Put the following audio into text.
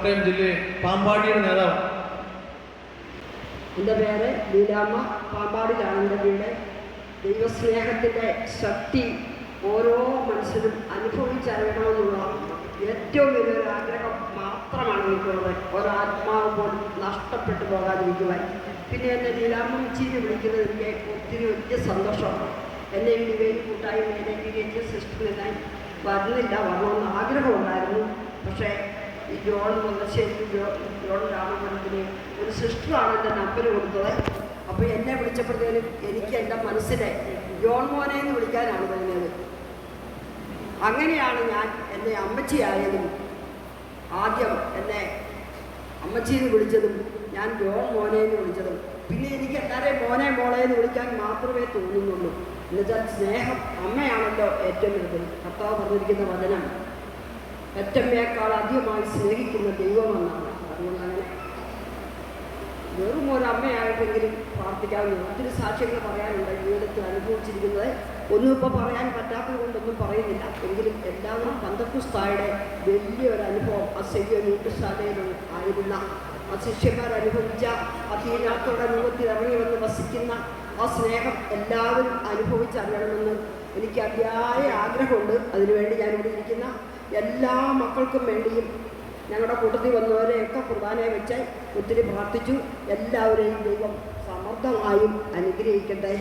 കോട്ടയം ജില്ലയിൽ പാമ്പാടിയുടെ നേതാവ്. എന്റെ പേര് ലീലാമ്മ. പാമ്പാടിലാണ് എന്റെ വീട്. ദൈവസ്നേഹത്തിന്റെ ശക്തി ഓരോ മനുഷ്യരും അനുഭവിച്ചറിയണമെന്നുള്ള ഏറ്റവും വലിയൊരു ആഗ്രഹം മാത്രമാണ് എനിക്കുള്ളത്. ഒരാത്മാവ് പോലും നഷ്ടപ്പെട്ടു പോകാതിരിക്കുവാൻ. പിന്നെ എന്നെ ലീലാമ്മ ഉച്ചീന്ന് വിളിക്കുന്നത് എനിക്ക് ഒത്തിരി വലിയ സന്തോഷമാണ് എന്നെ ഈ ഡിവൈൻ കൂട്ടായ്മ എന്നെ എച്ച് സിസ്റ്ററിനായി വരുന്നില്ല വരണമെന്ന് ആഗ്രഹമുണ്ടായിരുന്നു. പക്ഷേ ഈ ജോൺ മുല്ലശ്ശേരി ജോൺ രാമചന്ദ്രന് ഒരു സിസ്റ്ററാണ് എന്റെ നമ്പർ കൊടുത്തത്. അപ്പോൾ എന്നെ വിളിച്ചപ്പോഴത്തേനും എനിക്ക് എന്റെ മനസ്സിനെ ജോൺ മോനെ എന്ന് വിളിക്കാനാണ് തോന്നിയത് അങ്ങനെയാണ് ഞാൻ എന്റെ അമ്മച്ചിയായതും ആദ്യം എന്നെ അമ്മച്ചിന്ന് വിളിച്ചതും ഞാൻ ജോൺ മോനെ എന്ന് വിളിച്ചതും. പിന്നെ എനിക്ക് എല്ലാവരെയും മോനെ മോളെ എന്ന് വിളിക്കാൻ മാത്രമേ തോന്നുന്നുള്ളൂ. എന്നുവെച്ചാൽ സ്നേഹം അമ്മയാണല്ലോ ഏറ്റവും വലുത്. കർത്താവ് പറഞ്ഞിരിക്കുന്ന വചനം. പെറ്റമ്മയേക്കാൾ അധികമായി സ്നേഹിക്കുന്ന ദൈവമെന്നാണ് അതുകൊണ്ട് അങ്ങനെ വെറും ഒരു അമ്മയായിട്ടെങ്കിലും പ്രാർത്ഥിക്കാവുന്നു ഒത്തിരി സാക്ഷ്യങ്ങൾ പറയാനുണ്ട്. ജീവിതത്തിൽ അനുഭവിച്ചിരിക്കുന്നത് ഒന്നും ഇപ്പോൾ പറയാൻ പറ്റാത്തത് കൊണ്ടൊന്നും പറയുന്നില്ല. എങ്കിലും എല്ലാവരും പന്തക്കുസ്തായുടെ വലിയൊരു അനുഭവം ആ സെയ്യോ നീട്ടുശാലയിൽ ആയിരുന്ന ആ ശിഷ്യന്മാർ അനുഭവിച്ച അധീനത്തോടെ രൂപത്തിൽ ഇറങ്ങി വന്ന് വസിക്കുന്ന ആ സ്നേഹം എല്ലാവരും അനുഭവിച്ചറിയണമെന്ന് എനിക്ക് അതിയായ ആഗ്രഹമുണ്ട്. അതിനുവേണ്ടി ഞാനിവിടെ ഇരിക്കുന്ന എല്ലാ മക്കൾക്കും വേണ്ടിയും ഞങ്ങളുടെ കൂട്ടത്തിൽ വന്നവരെയൊക്കെ കുർബാനയെ വെച്ച് ഒത്തിരി പ്രാർത്ഥിച്ചു. എല്ലാവരെയും ദൈവം സമർത്ഥമായും അനുഗ്രഹിക്കട്ടെ.